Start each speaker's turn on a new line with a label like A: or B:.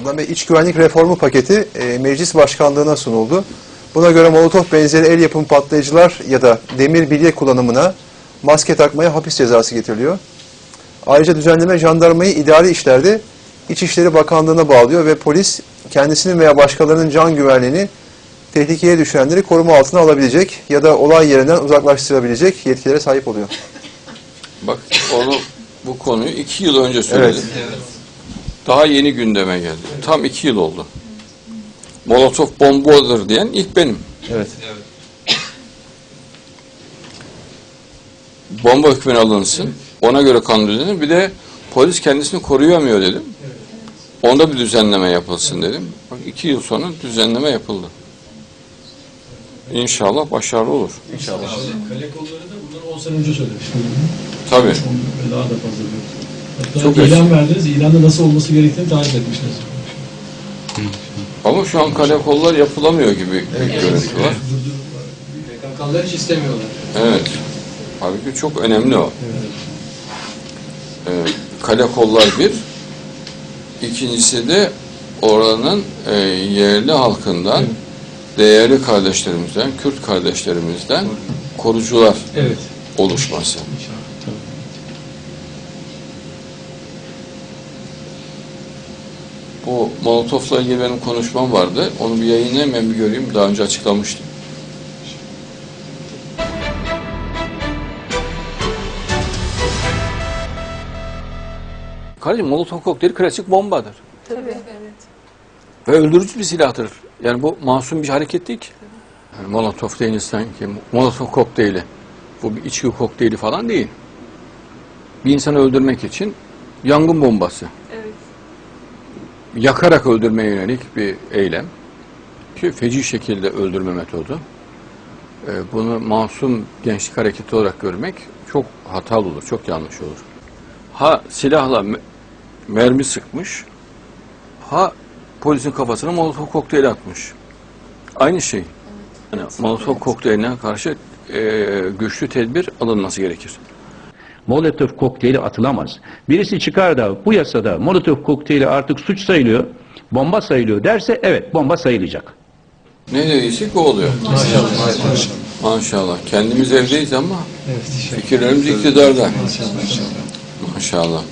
A: Adnan Bey iç güvenlik reformu paketi e, meclis başkanlığına sunuldu. Buna göre molotof benzeri el yapımı patlayıcılar ya da demir bilye kullanımına maske takmaya hapis cezası getiriliyor. Ayrıca düzenleme jandarmayı idari işlerde İçişleri Bakanlığı'na bağlıyor ve polis kendisinin veya başkalarının can güvenliğini tehlikeye düşürenleri koruma altına alabilecek ya da olay yerinden uzaklaştırabilecek yetkilere sahip oluyor.
B: Bak onu bu konuyu iki yıl önce söyledim. Daha yeni gündeme geldi. Tam iki yıl oldu. Molotof bombadır diyen ilk benim.
A: Evet.
B: Bomba hükmüne alınsın. Ona göre kanun düzenlenir. Bir de polis kendisini koruyamıyor dedim. Onda bir düzenleme yapılsın dedim. Bak iki yıl sonra düzenleme yapıldı. İnşallah başarılı olur.
C: Kale kolları da bundan 10 sene önce söylemiştim.
B: Tabii.
C: Daha da fazla. Hatta
B: Çok
C: ilan
B: eski.
C: verdiniz. İlanda nasıl olması gerektiğini tarif etmiştiniz.
B: Ama şu an kale kollar yapılamıyor gibi bir görüntü var.
C: PKK'lar hiç istemiyorlar.
B: Evet. Halbuki çok önemli o. Ee, kale kollar bir. İkincisi de oranın e, yerli halkından, değerli kardeşlerimizden, Kürt kardeşlerimizden korucular
C: Evet.
B: oluşması.
C: İnşallah. Tabii.
B: Bu Molotof'la ilgili benim konuşmam vardı. Onu bir yayınlayayım ben bir göreyim. Daha önce açıklamıştım. Kardeşim Molotov kokteyli klasik bombadır.
D: Tabii. Evet.
B: Ve öldürücü bir silahtır. Yani bu masum bir hareket değil ki. Yani Molotov deyince sanki Molotov kokteyli. Bu bir içki kokteyli falan değil. Bir insanı öldürmek için yangın bombası.
D: Evet.
B: Yakarak öldürmeye yönelik bir eylem. Ki feci şekilde öldürme metodu. Ee, bunu masum gençlik hareketi olarak görmek çok hatalı olur, çok yanlış olur. Ha silahla me- mermi sıkmış, ha polisin kafasına molotof kokteyli atmış. Aynı şey. Yani molotof kokteyline karşı e, güçlü tedbir alınması gerekir.
E: Molotov kokteyli atılamaz. Birisi çıkar da bu yasada Molotov kokteyli artık suç sayılıyor, bomba sayılıyor derse evet bomba sayılacak.
B: Ne dediysek o oluyor. Maşallah. Kendimiz evdeyiz ama
C: Evet.
B: fikirlerimiz iktidarda.
C: İnşallah.
B: Maşallah.